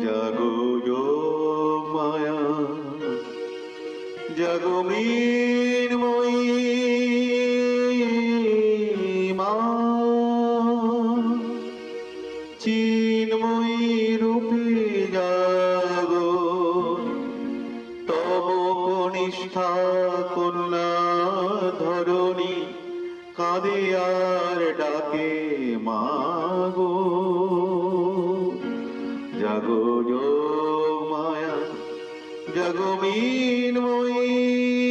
জাগো মায়া, জাগো মৃন্ময়ী মা। চিন্ময়ী রূপে জাগো, তব কনিষ্ঠা কন্যা ধরণী, কাঁদে আর ডাকে মাগো জাগো মায়া জাগো মিনময়ী।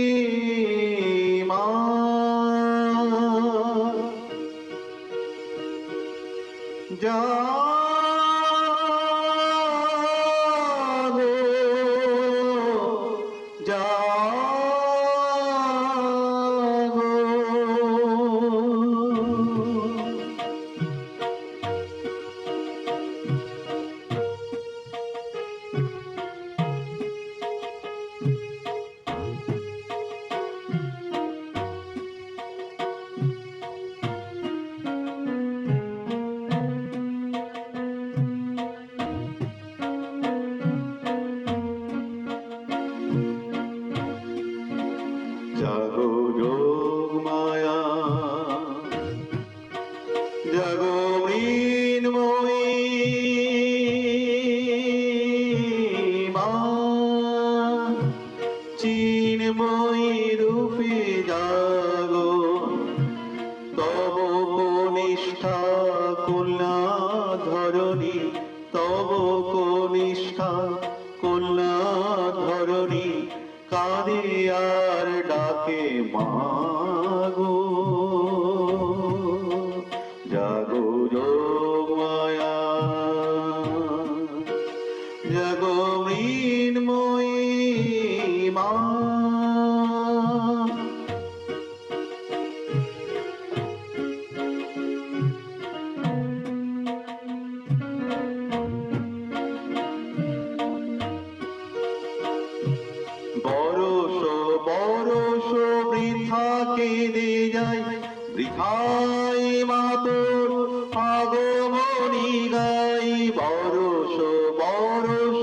কাঁদে আর ডাকে মাগো। জাগো যোগ মায়া জাগো মৃন্ময়ী কেঁদে যায় বৃথাই মাতর, আগমনী গাই। বরস বরস,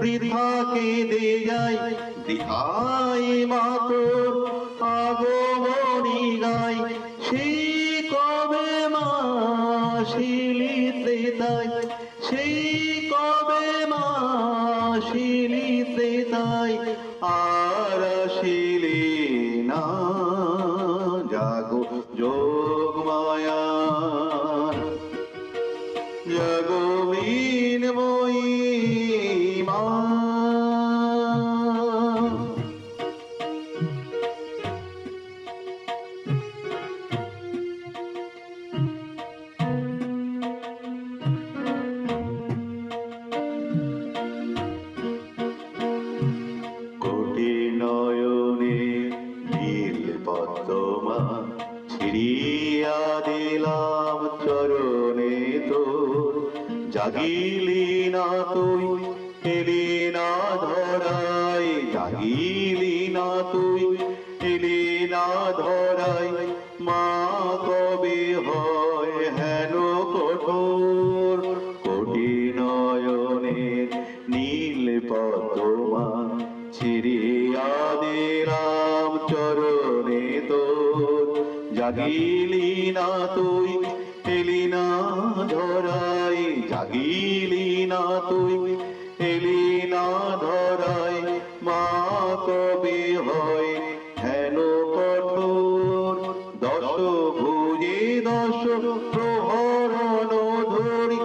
বৃথা কেঁদে যায় বৃথাই মাতর, আগমনী গাই। সেই কবে মা শিলিতে তাই সেই কবে মা শিলিতে তাই আর জাগিলি না তুই, এলি না ধরাই। জাগিলি না তুই, এলি না ধরাই। মা কবে হয় হেন কঠোর। কোটি নয়নের নীল পদ্মা ছিড়িয়া দিলাম চরণে তোর। জাগিলি না তুই, এলি না ধরাই। জাগিলি না তুই, এলি না ধরাই, মা কবে হয় হেন কঠোর দশ ভুজে, দশ প্রহরণ ধরি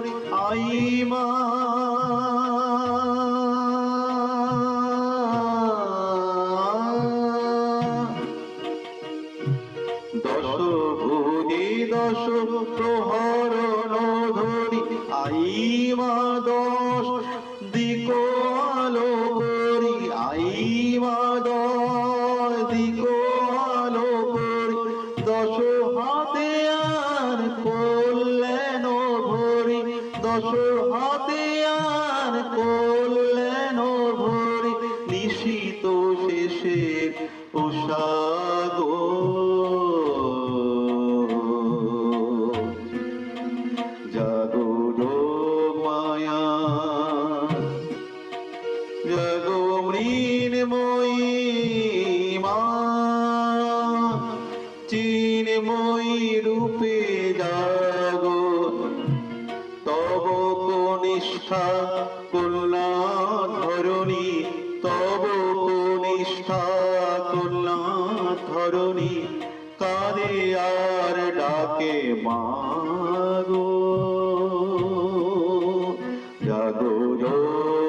দশ ভুজে, দশ প্রহরণ ধরি প্রেমই রূপে জাগর তব কনিষ্ঠা কল্যাণ ধরণী, তব কনিষ্ঠা কল্যাণ ধরণী, কারে আর ডাকে মাগো। জাগো।